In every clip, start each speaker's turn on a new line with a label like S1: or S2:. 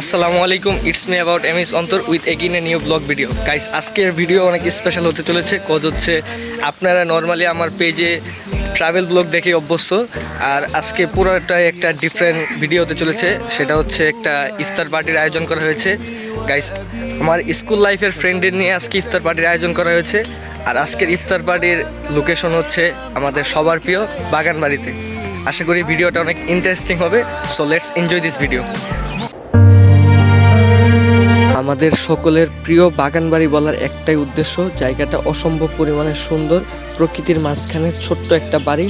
S1: আসসালামু আলাইকুম it's me about M is Antor with again a new blog video guys আজকের video অনেক special হতে চলেছে কজ হচ্ছে আপনারা নর্মালি আমার পেজে ট্রাভেল ব্লগ দেখে অভ্যস্ত, আর আজকে পুরোটাই একটা ডিফারেন্ট ভিডিও হতে চলেছে, সেটা হচ্ছে একটা ইফতার পার্টির আয়োজন করা হয়েছে। গাইস আমার স্কুল লাইফের ফ্রেন্ডের নিয়ে আজকে ইফতার পার্টির আয়োজন করা হয়েছে, আর আজকের ইফতার পার্টির লোকেশন হচ্ছে আমাদের সবার প্রিয় বাগান বাড়িতে আশা করি ভিডিওটা অনেক ইন্টারেস্টিং হবে so let's enjoy this video আমাদের সকলের প্রিয় বাগানবাড়ি বলার একটাই উদ্দেশ্য, জায়গাটা অসম্ভব পরিমাণে সুন্দর, প্রকৃতির মাঝখানে ছোট্ট একটা বাড়ি,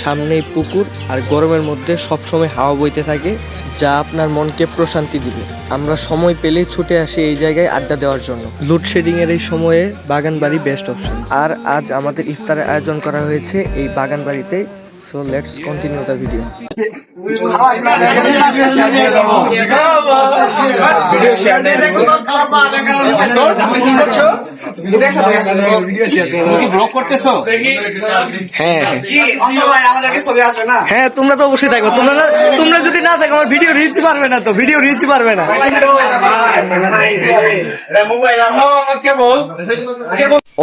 S1: সামনেই পুকুর আর গরমের মধ্যে সবসময় হাওয়া বইতে থাকে, যা আপনার মনকে প্রশান্তি দিবে। আমরা সময় পেলেই ছুটে আসি এই জায়গায় আড্ডা দেওয়ার জন্য। লোডশেডিং এর এই সময়ে বাগানবাড়ি বেস্ট অপশন আর আজ আমাদের ইফতারের আয়োজন করা হয়েছে এই বাগানবাড়িতে। So let's continue the video হ্যাঁ হ্যাঁ তোমরা তো অবশ্যই দেখো তোমরা না তোমরা যদি না থাকো আমার ভিডিও রিচ পারবে না তো ভিডিও রিচ পারবে না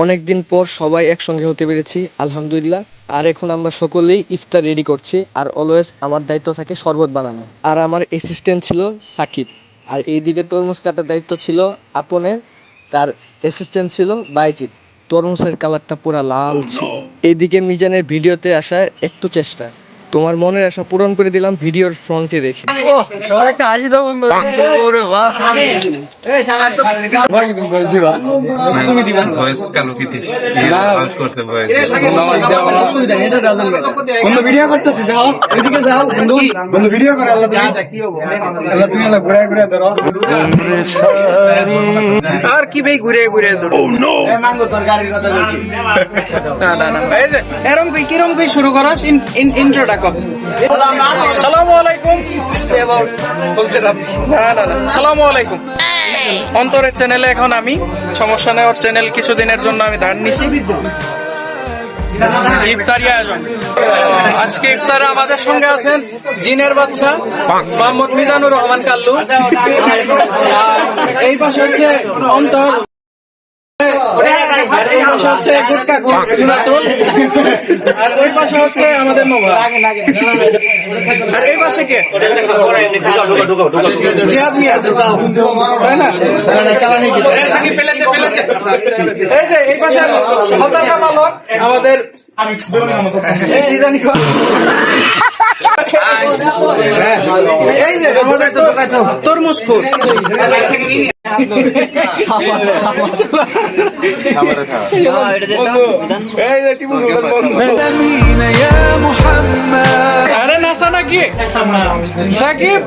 S1: অনেকদিন পর সবাই একসঙ্গে হতে পেরেছি আলহামদুলিল্লাহ আর এখন আমরা সকলেই ইফতার রেডি করছি আর অলওয়েজ আমার দায়িত্ব থাকে শরবত বানানো আর আমার অ্যাসিস্ট্যান্ট ছিল সাকিব আর এইদিকে তরমুজ কাটার দায়িত্ব ছিল আপনের তার অ্যাসিস্ট্যান্ট ছিল বাইজিৎ। তরমুজের কালারটা পুরা লাল ছিল। এদিকে মিজানের ভিডিওতে আসার একটু চেষ্টা। তোমার মনের আশা পূরণ করে দিলাম ভিডিওর ফ্রন্টে রেখে একটা হাসি দাও ওরে বাহ
S2: ভয়েস কালো কিতিস করছে ভয়েস
S3: বন্ধু ভিডিও করতেছি যাও এদিকে যাও বন্ধু। বন্ধু ভিডিও করে আল্লাহ তুমি। আল্লাহ তুমি আল্লাহ ঘুরে ঘুরে ধরো। আর কি ভাই ঘুরে ঘুরে ধরো? ও নো মাঙ্গো তরকারির কথা বলছি। না না না এরকম কই কিরম কই শুরু করস? ইন ইন আলাইকুম। অন্তরের চ্যানেলে এখন আমি, সমস্যা নেই, ওর চ্যানেল কিছুদিনের জন্য আমি ধার নিছি। ইফতারি আয়োজন। আজকে ইফতারে আমাদের সঙ্গে আছেন জিনের বাচ্চা, মোহাম্মদ মিজানুর রহমান কাল্লু। এই পাশে হচ্ছে অন্তর। আর এই পাশে হচ্ছে গুটকা গুনাতুল আর ওই পাশে হচ্ছে আমাদের নোভা আর এই পাশে কে? জিহাদ মিয়া। তাই না? এই সাকিব পেলেতে পেলেতে এই যে এই পাশে হতাশা বালক আমাদের তো তরমুজ ফুল। আরে নাসা নাকি সাকিব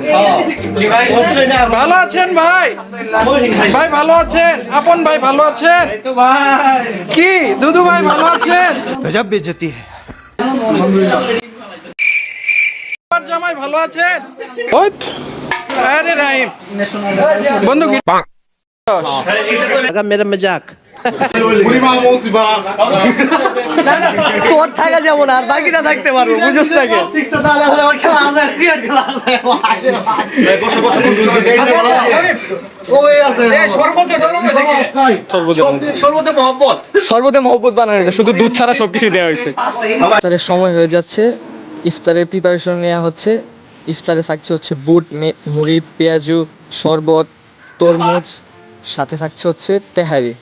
S3: ভালো আছেন ভাই ভাই ভালো আছেন আপন ভাই ভালো আছেন কি দুদু ভাই ভালো আছেন
S2: গজব বেজতি
S3: আমার জামাই ভালো আছেন আরে রাহিম বন্ধু কি
S4: मेरा मजाक
S1: তোর থাকা যাব না, আর বাকিটা থাকতে পারব, বুঝোস থাকে সর্বদে মহব্বত বানানো হয়েছে শুধু দুধ ছাড়া সবকিছু দেওয়া হয়েছে। সময় হয়ে যাচ্ছে, ইফতারের প্রিপারেশন নেওয়া হচ্ছে, ইফতারে থাকছে হচ্ছে বুট মুড়ি, পেঁয়াজু, শরবত, তরমুজ, সাথে থাকছে হচ্ছে তেহারি।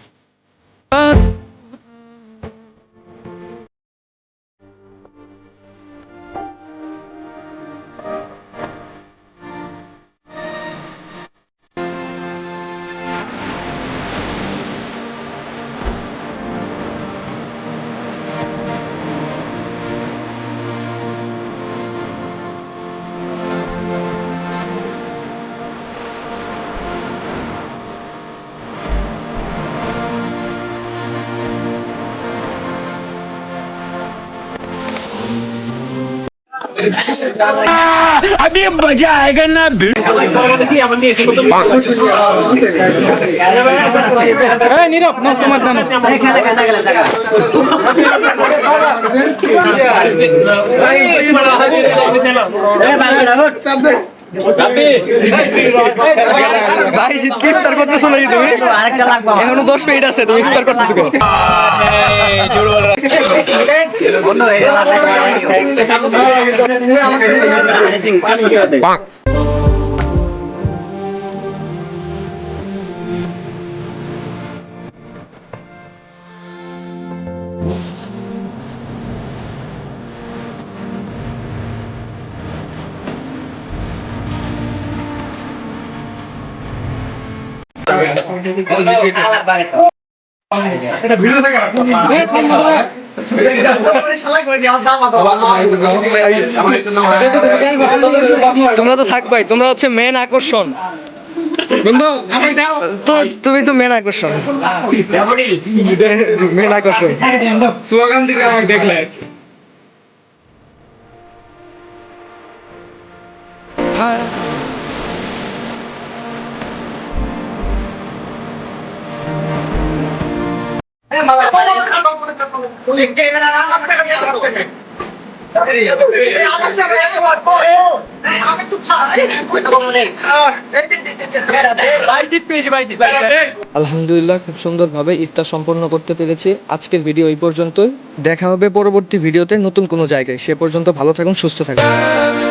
S1: Bye.
S3: এই নীরব না তোমার ডানো
S1: ভাই জিত ইফতার করতেছো নাকি তুমি? এখনও দশ মিনিট আছে তুমি ইফতার করতেছো বন্ধ হয়ে গেল এটা ভিডিও থেকে তোমরা তো থাকবাই তোমরা হচ্ছে মেন আকর্ষণ। তুমি তো মেন আকর্ষণ। মেন আকর্ষণ।
S3: দেখলে।
S1: আলহামদুলিল্লাহ, খুব সুন্দরভাবে ইফতার সম্পন্ন করতে পেরেছি। আজকের ভিডিও এই পর্যন্তই। দেখা হবে পরবর্তী ভিডিওতে নতুন কোনো জায়গায়। সে পর্যন্ত ভালো থাকুন, সুস্থ থাকুন।